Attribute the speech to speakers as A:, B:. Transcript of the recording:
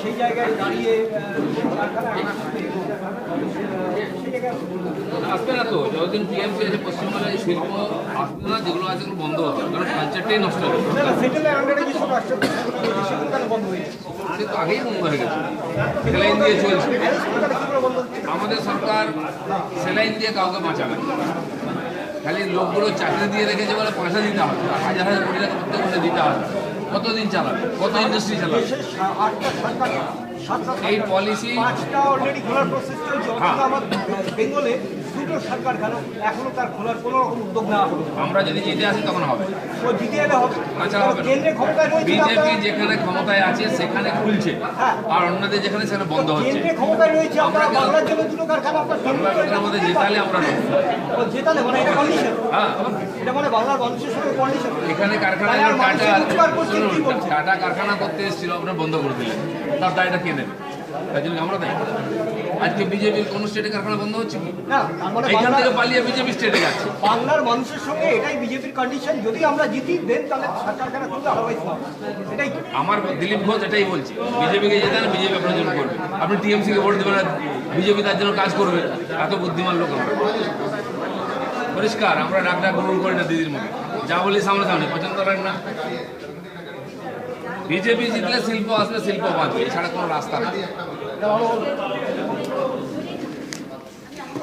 A: সেই জায়গায় দাঁড়িয়ে
B: আসবে না তো যতদিন টিএমসি আছে পশ্চিমবাংলায় শিল্প আসবে না যেগুলো আছে সেগুলো বন্ধ হচ্ছে কারণ কালচারটাই নষ্ট
A: হয়েছে
B: সে তো আগেই বন্ধ হয়ে গেছে। সেলাইন দিয়ে চলছে। আমাদের সরকার সেলাইন দিয়ে কাউকে বাঁচাবে। খালি লোকগুলো চাকরি দিয়ে রেখেছে বলে পয়সা দিতে হবে হাজার হাজার কোটি টাকা প্রত্যেক দিতে হবে। কতদিন চালাবে? কত ইন্ডাস্ট্রি চালাবে? এই পলিসি
A: অলরেডি খোলার প্রসেস চলছে। আমার বেঙ্গলে সরকার কেন এখনও তার খোলার কোনো রকম উদ্যোগ নেওয়া হলো।
B: আমরা যদি জিতে আসি তখন হবে।
A: ও জিতে এলে হবে।
B: আচ্ছা হবে না।
A: কেন্দ্রে ক্ষমতায় রয়েছে
B: বিজেপি যেখানে ক্ষমতায় আছে সেখানে খুলছে।
A: হ্যাঁ।
B: আর অন্যদের যেখানে সেখানে বন্ধ হচ্ছে।
A: কেন্দ্রে ক্ষমতায় রয়েছে
B: আমরা
A: বাংলার জন্য দুটো কারখানা আপনার কেন্দ্রে
B: আমরা আমাদের জেতালে আমরা
A: জেতালে মানে এটা কন্ডিশন
B: হ্যাঁ।
A: এটা মানে বাংলার মানুষের সঙ্গে কন্ডিশন
B: এখানে কারখানা? টাটা কারখানা করতে এসেছিল আপনারা বন্ধ করে দিলেন। তার দায়টা কে নেবে? তাই জন্য আমরা দেয় আজকে বিজেপির কোন স্টেটে কারখানা বন্ধ হচ্ছে
A: না মানে
B: এখান থেকে পালিয়ে বিজেপি স্টেটে যাচ্ছে।
A: বাংলার মানুষের সঙ্গে এটাই বিজেপির কন্ডিশন যদি আমরা জিতি দেন তাহলে আদারওয়াইজ এটাই
B: আমার দিলীপ ঘোষ এটাই বলছে। বিজেপিকে জেতান বিজেপি আপনার জন্য করবে। আপনি টিএমসিকে ভোট দেবেন না বিজেপি তার জন্য কাজ করবে। এত বুদ্ধিমান লোক আমরা। পরিষ্কার আমরা ডাক ডাক গ্রহণ করি না দিদির মতো। যা বলি সামনে সামনে পছন্দ করেন না। বিজেপি জিতলে শিল্প আসবে শিল্প বাঁচবে এছাড়া কোনো রাস্তা না